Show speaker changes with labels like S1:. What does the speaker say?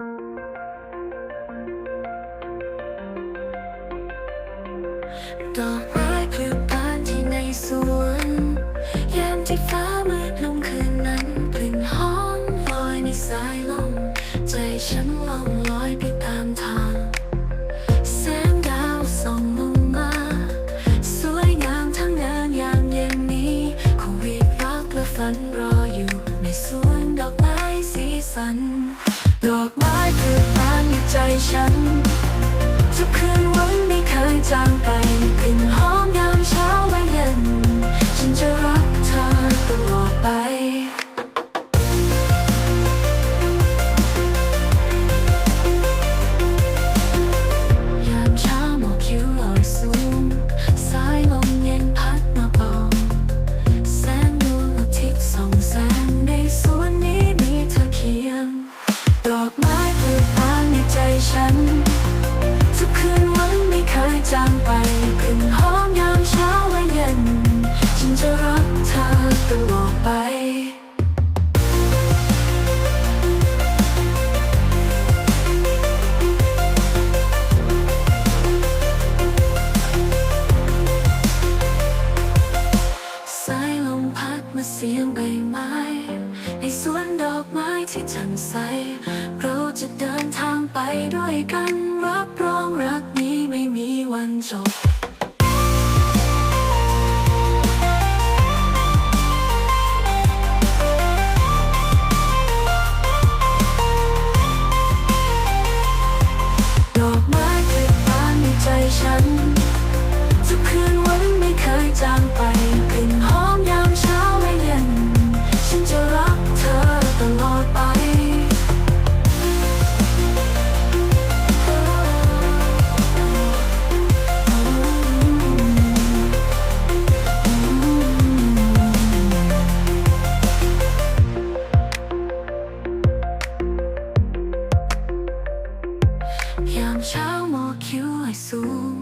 S1: ดอกไม้พลืบานที่ในสวนยามที่ฟ้ามืดลงคืนนั้นกลิ่นหอมลอยในสายลม ใจฉันล่องลอยไปตามทางแสงดาวส่องลงมา สวยงามทั้งงานยามเย็นนี้คงรีบรักและฝันรออยู่ในสวนดอกไม้สีสันดอก ไม้พลืบานในใจฉันทุกคืนวันไม่เคยจางไป ฉัน ทุกคืนวันไม่เคยจางไปกลิ่นหอมยามเช้าและเย็น ฉันจะรักเธอตลอดไปสายลมพัดมาเสียงใบไม้ ในสวนดอกไม้ที่แจ่มใสเราจะเดิน ไปด้วยกันรับรองรักนี้ไม่มีวันจบ เช้าหมอกคิ้วไหลสูง